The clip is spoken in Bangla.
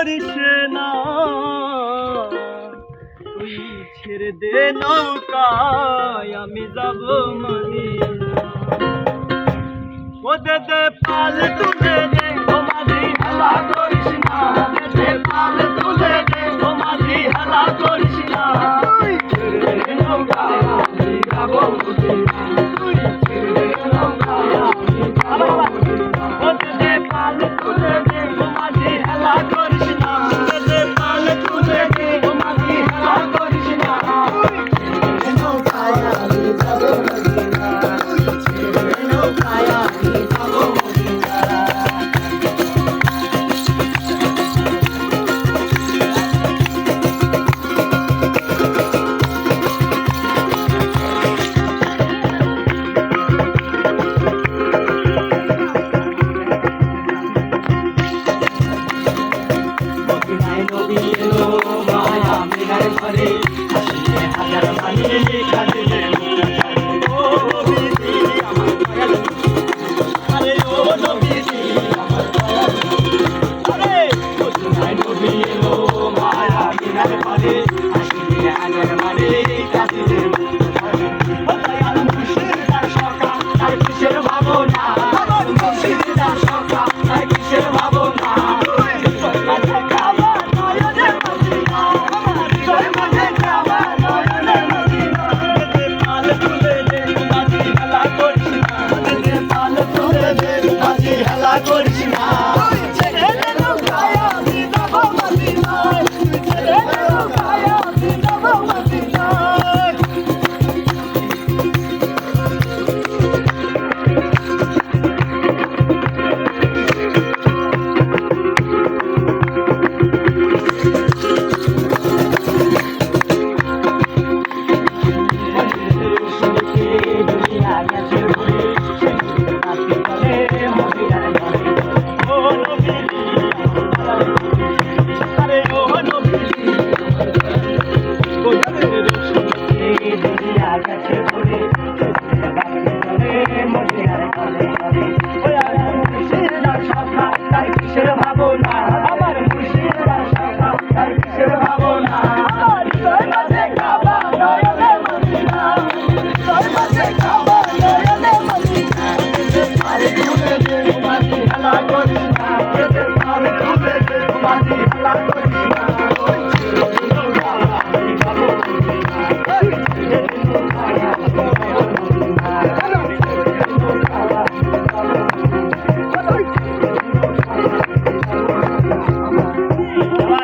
পারিস না। তুই ছেড়ে দে নৌকায় আমি যাব মানি ও দে পাল তুমি নবী এলো মায়া মিনার ঘরে হাসিয়ে কাছে ঘুরে মশিয়ার কালে